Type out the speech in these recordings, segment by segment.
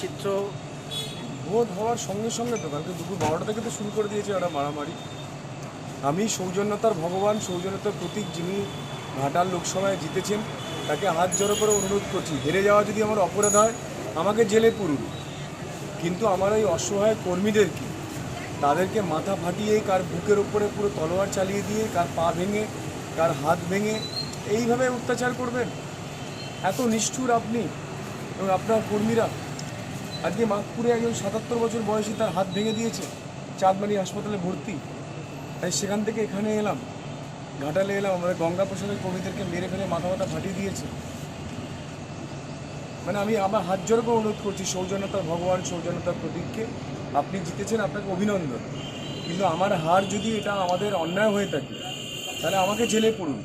চিত্র ভোট হওয়ার সঙ্গে সঙ্গে তো, কালকে দুপুর বারোটা থেকে তো শুরু করে দিয়েছে ওরা মারামারি। আমি সৌজন্যতার ভগবান, সৌজন্যতার প্রতীক যিনি ঘাটাল লোকসভায় জিতেছেন, তাকে হাত জড়ো করে অনুরোধ করছি, হেরে যাওয়া যদি আমার অপরাধ হয়, আমাকে জেলে পুরুন। কিন্তু আমার এই অসহায় কর্মীদেরকে তাদেরকে মাথা ফাটিয়ে কার বুকের ওপরে পুরো তলোয়ার চালিয়ে দিয়ে, কার পা ভেঙে, কার হাত ভেঙে এইভাবে অত্যাচার করবেন? এত নিষ্ঠুর আপনি এবং আপনার কর্মীরা আজকে মাগপুরে একজন সাতাত্তর বছর বয়সী তার হাত ভেঙে দিয়েছে চাঁদমারি হাসপাতালে ভর্তি। তাই সেখান থেকে এখানে এলাম। ঘাটালে এলাম, আমাদের গঙ্গা প্রসাদের কর্মীদেরকে মেরে ফেলে মাথা মাথা ফাটিয়ে দিয়েছে। মানে আমি আমার হাত জোর করে অনুরোধ করছি, সৌজন্যতার ভগবান, সৌজন্যতার প্রতীককে। আপনি জিতেছেন, আপনাকে অভিনন্দন। কিন্তু আমার হার যদি এটা আমাদের অন্যায় হয়ে থাকে, তাহলে আমাকে জেলে পড়ুন।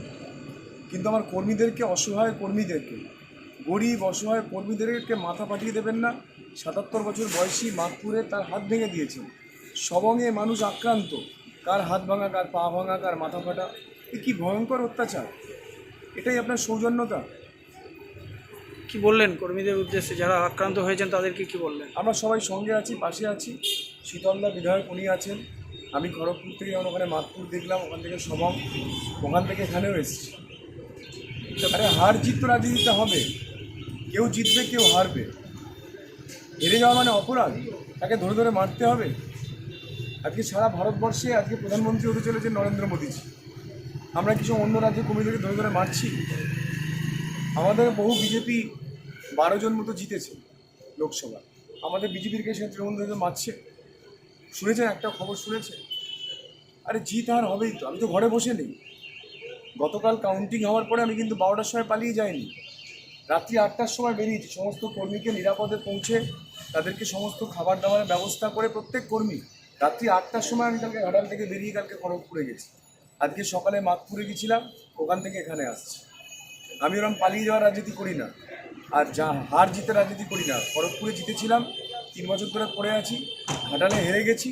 কিন্তু আমার কর্মীদেরকে, অসহায় কর্মীদেরকে গরিব অসহায় কর্মীদেরকে মাথা পাঠিয়ে দেবেন না। সাতাত্তর বছর বয়সী মাগপুরে তার হাত ভেঙে দিয়েছেন। সবঙ্গে মানুষ আক্রান্ত। কার হাত ভাঙা কার পা ভাঙা কার মাথা ফাটা এ কি ভয়ঙ্কর অত্যাচার? এটাই আপনার সৌজন্যতা? কি বললেন কর্মীদের উদ্দেশ্যে? যারা আক্রান্ত হয়েছেন তাদেরকে কি বললেন? আমরা সবাই সঙ্গে আছি পাশে আছি। শীতলদা বিধায়ক উনি আছেন। আমি খড়গপুর থেকে যখন ওখানে মাতপুর দেখলাম ওখান থেকে সবং ওখান থেকে এখানেও এসেছি। আরে হার জিত রাজনীতিতে হবে। কেউ জিতবে, কেউ হারবে। হেরে যাওয়া মানে অপরাধ। তাকে ধরে ধরে মারতে হবে। আজকে সারা ভারতবর্ষে আজকে প্রধানমন্ত্রী হতে চলেছে নরেন্দ্র মোদীজি। আমরা কিছু অন্য রাজ্যের কর্মীদেরকে ধরে ধরে মারছি। আমাদের বহু বিজেপি বারো জন মতো জিতেছে লোকসভা। আমাদের বিজেপির কাছে তৃণমূল মারছে? শুনেছেন? একটা খবর শুনেছে আরে জিত আর হবেই তো। আমি তো ঘরে বসে নেই। গতকাল কাউন্টিং হওয়ার পরে আমি কিন্তু বারোটার সময় পালিয়ে যাইনি। রাত্রি আটটার সময় বেরিয়েছি। সমস্ত কর্মীকে নিরাপদে পৌঁছে তাদেরকে সমস্ত খাবার দাবারের ব্যবস্থা করে প্রত্যেক কর্মী রাত্রি আটটার সময় আমি কালকে ঘাটাল থেকে বেরিয়ে কালকে খড়গপুরে গেছি। আজকে সকালে মাতপুরে গেছিলাম, ওখান থেকে এখানে আসছি। আমি ওরকম পালিয়ে যাওয়ার রাজনীতি করি না। আর যা হার জিতে রাজনীতি করি না। খড়গপুরে জিতেছিলাম, তিন বছর ধরে পড়ে আছি, ঘাটালে হেরে গেছি।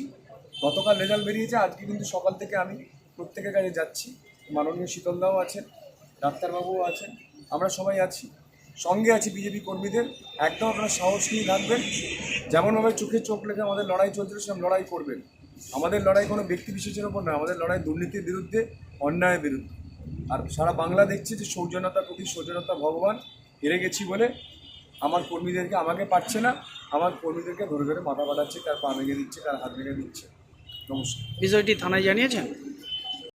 গতকাল রেজাল্ট বেরিয়েছে, আজকে কিন্তু সকাল থেকে আমি প্রত্যেকের কাছে যাচ্ছি। মাননীয় শীতলদাও আছেন, ডাক্তারবাবুও আছেন, আমরা সবাই আছি। সঙ্গে আছি বিজেপি কর্মীদের। একদম আপনারা সাহস নিয়ে থাকবেন। যেমনভাবে চোখে চোখ লেগে আমাদের লড়াই চলছিল, সেরকম লড়াই করবেন। আমাদের লড়াই কোনো ব্যক্তি বিশেষের ওপর নয়, আমাদের লড়াই দুর্নীতির বিরুদ্ধে, অন্যায়ের বিরুদ্ধে। আর সারা বাংলা দেখছে যে সৌজন্যতা প্রতি সৌজন্যতা ভগবান, হেরে গেছি বলে আমার কর্মীদেরকে আমাকে পারছে না, আমার কর্মীদেরকে ধরে ধরে মাথা পাঠাচ্ছে তার পা ভেঙে দিচ্ছে, তার হাত ভেঙে দিচ্ছে। নমস্কার। বিষয়টি থানায় জানিয়েছেন?